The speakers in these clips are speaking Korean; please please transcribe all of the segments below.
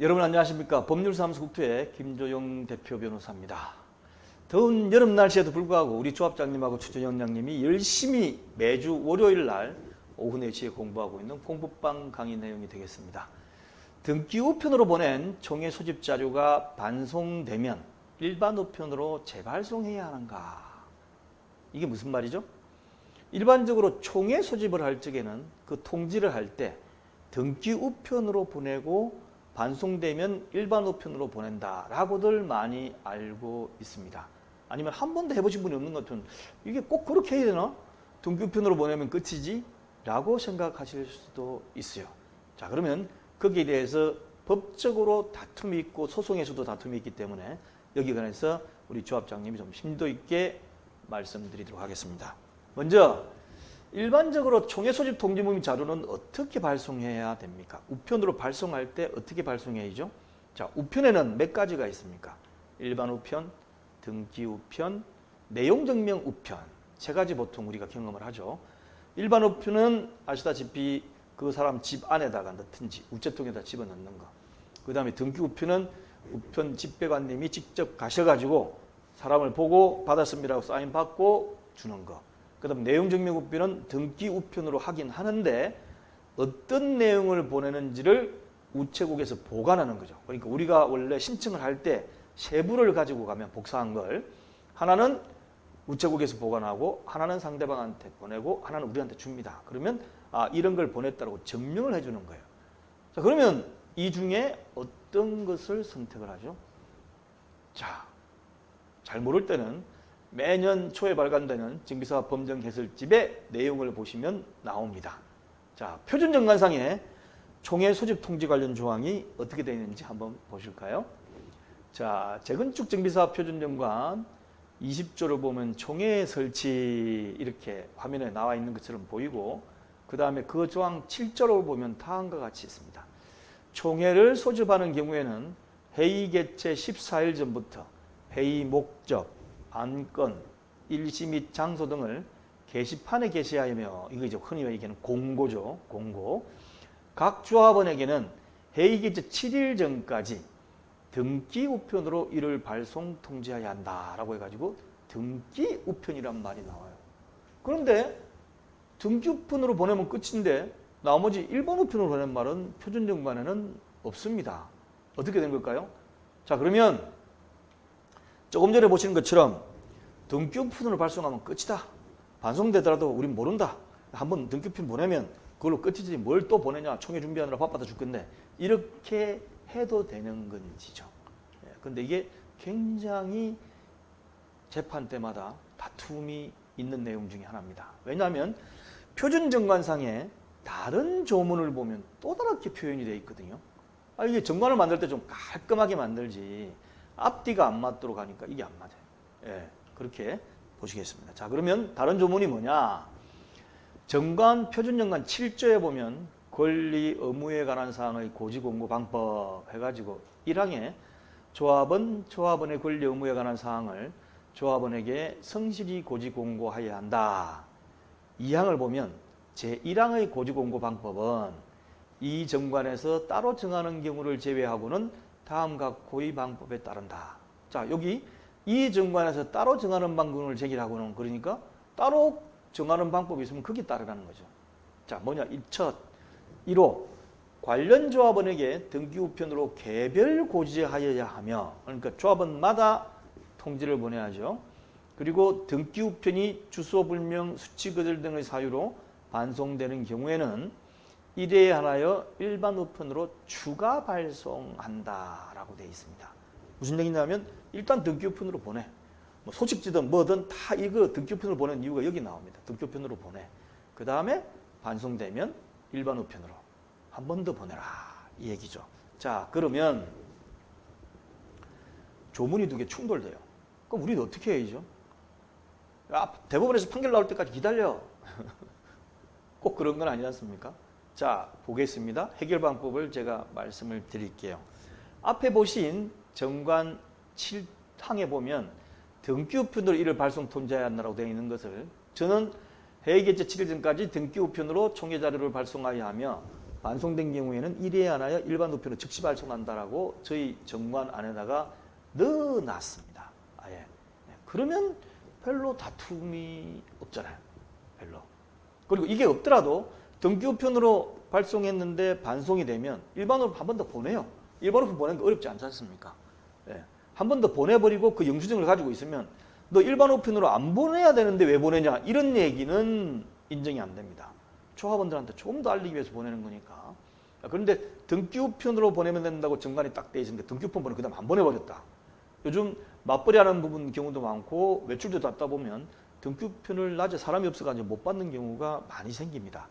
여러분 안녕하십니까 법률사무소 국토의 김조영 대표 변호사입니다. 더운 여름 날씨에도 불구하고 우리 조합장님하고 추전영장님이 열심히 매주 월요일 날 오후 4시에 공부하고 있는 공부방 강의 내용이 되겠습니다. 등기 우편으로 보낸 총회 소집 자료가 반송되면 일반 우편으로 재발송해야 하는가? 이게 무슨 말이죠? 일반적으로 총회 소집을 할 적에는 그 통지를 할 때 등기 우편으로 보내고 반송되면 일반 우편으로 보낸다라고들 많이 알고 있습니다. 아니면 한 번도 해보신 분이 없는 것 같은 이게 꼭 그렇게 해야 되나? 등기 우편으로 보내면 끝이지? 라고 생각하실 수도 있어요. 자 그러면 거기에 대해서 법적으로 다툼이 있고 소송에서도 다툼이 있기 때문에 여기 관해서 우리 조합장님이 좀 심도 있게 말씀드리도록 하겠습니다. 먼저 일반적으로 총회 소집 통지문 자료는 어떻게 발송해야 됩니까? 우편으로 발송할 때 어떻게 발송해야죠? 자, 우편에는 몇 가지가 있습니까? 일반 우편, 등기 우편, 내용 증명 우편 세 가지 보통 우리가 경험을 하죠. 일반 우편은 아시다시피 그 사람 집 안에다가 넣든지 우체통에다 집어넣는 거. 그 다음에 등기 우편은 우편 집배관님이 직접 가셔가지고 사람을 보고 받았습니다고 사인 받고 주는 거. 그다음 내용 증명 우편은 등기 우편으로 하긴 하는데 어떤 내용을 보내는지를 우체국에서 보관하는 거죠. 그러니까 우리가 원래 신청을 할 때 세부를 가지고 가면 복사한 걸 하나는 우체국에서 보관하고 하나는 상대방한테 보내고 하나는 우리한테 줍니다. 그러면 아 이런 걸 보냈다고 증명을 해주는 거예요. 자 그러면 이 중에 어떤 것을 선택을 하죠? 자, 잘 모를 때는 매년 초에 발간되는 증비사 범정 해설집의 내용을 보시면 나옵니다. 자, 표준 정관상에 총회 소집 통지 관련 조항이 어떻게 되어 있는지 한번 보실까요? 자, 재건축 정비사 표준 정관 20조를 보면 총회 설치 이렇게 화면에 나와 있는 것처럼 보이고 그 다음에 그 조항 7조를 보면 다음과 같이 있습니다. 총회를 소집하는 경우에는 회의 개최 14일 전부터 회의 목적, 안건, 일시 및 장소 등을 게시판에 게시하며 이거 이제 흔히 얘기하는 공고죠. 공고. 각 조합원에게는 회의 개최 7일 전까지 등기 우편으로 이를 발송 통지해야 한다라고 해가지고 등기 우편이란 말이 나와요. 그런데 등기 우편으로 보내면 끝인데 나머지 일본 우편으로 보낸 말은 표준 정관에는 없습니다. 어떻게 된 걸까요? 자 그러면 조금 전에 보시는 것처럼 우편으로 발송하면 끝이다. 반송되더라도 우린 모른다. 한번 우편 보내면 그걸로 끝이지 뭘 또 보내냐 총회 준비하느라 바빠서 죽겠네. 이렇게 해도 되는 건지죠. 예, 근데 이게 굉장히 재판 때마다 다툼이 있는 내용 중에 하나입니다. 왜냐하면 표준 정관상에 다른 조문을 보면 또 다르게 표현이 되어 있거든요. 아, 이게 정관을 만들 때 좀 깔끔하게 만들지 앞뒤가 안 맞도록 하니까 이게 안 맞아요. 예, 그렇게 보시겠습니다. 자, 그러면 다른 조문이 뭐냐? 정관 표준 정관 7조에 보면 권리 의무에 관한 사항의 고지 공고 방법 해가지고 1항에 조합은 조합원의 권리 의무에 관한 사항을 조합원에게 성실히 고지 공고하여야 한다. 2항을 보면 제1항의 고지 공고 방법은 이 정관에서 따로 정하는 경우를 제외하고는 다음 각 고의 방법에 따른다. 자, 여기 이 정관에서 따로 정하는 방법을 제기하고는 그러니까 따로 정하는 방법이 있으면 거기 따르라는 거죠. 자, 뭐냐? 첫 1호 관련 조합원에게 등기 우편으로 개별 고지하여야 하며 그러니까 조합원마다 통지를 보내야죠. 그리고 등기 우편이 주소 불명, 수치 거절 등의 사유로 반송되는 경우에는 일에 하나여 일반 우편으로 추가 발송한다라고 되어 있습니다. 무슨 얘기냐면 일단 등기 우편으로 보내. 뭐 소식지든 뭐든 다 이거 등기 우편으로 보낸 이유가 여기 나옵니다. 등기 우편으로 보내. 그 다음에 반송되면 일반 우편으로 한 번 더 보내라 이 얘기죠. 자 그러면 조문이 두 개 충돌돼요. 그럼 우리는 어떻게 해야죠? 아, 대법원에서 판결 나올 때까지 기다려. 꼭 그런 건 아니지 않습니까? 자, 보겠습니다. 해결 방법을 제가 말씀을 드릴게요. 앞에 보신 정관 7항에 보면 등기 우편으로 이를 발송 통지해야 한다고 되어 있는 것을 저는 개최 7일 전까지 등기 우편으로 총회 자료를 발송하여 하며 반송된 경우에는 1회에 하나여 일반 우편으로 즉시 발송한다라고 저희 정관 안에다가 넣어놨습니다. 아예. 네, 그러면 별로 다툼이 없잖아요. 별로. 그리고 이게 없더라도 등기 우편으로 발송했는데 반송이 되면 일반으로 한 번 더 보내요. 일반 우편 보내는 게 어렵지 않지 않습니까? 예. 한 번 더 보내버리고 그 영수증을 가지고 있으면 너 일반 우편으로 안 보내야 되는데 왜 보내냐 이런 얘기는 인정이 안 됩니다. 조합원들한테 조금 더 알리기 위해서 보내는 거니까. 그런데 등기 우편으로 보내면 된다고 정관이 딱 돼 있는데 등기 우편 보내 그다음 안 보내버렸다. 요즘 맞벌이하는 부분 경우도 많고 외출도 잡다 보면 등기 우편을 낮에 사람이 없어가지고 못 받는 경우가 많이 생깁니다.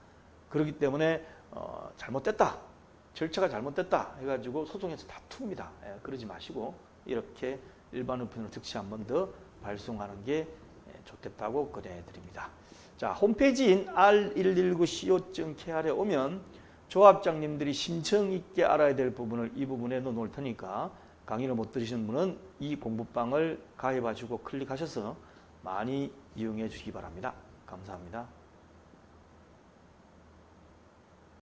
그렇기 때문에 어, 잘못됐다. 절차가 잘못됐다 해가지고 소송에서 다툽니다. 예, 그러지 마시고 이렇게 일반 우편으로 즉시 한 번 더 발송하는 게 예, 좋겠다고 권해드립니다. 자 홈페이지인 r119co.kr에 오면 조합장님들이 심청 있게 알아야 될 부분을 이 부분에 넣어놓을 테니까 강의를 못 들으시는 분은 이 공부방을 가입하시고 클릭하셔서 많이 이용해 주시기 바랍니다. 감사합니다.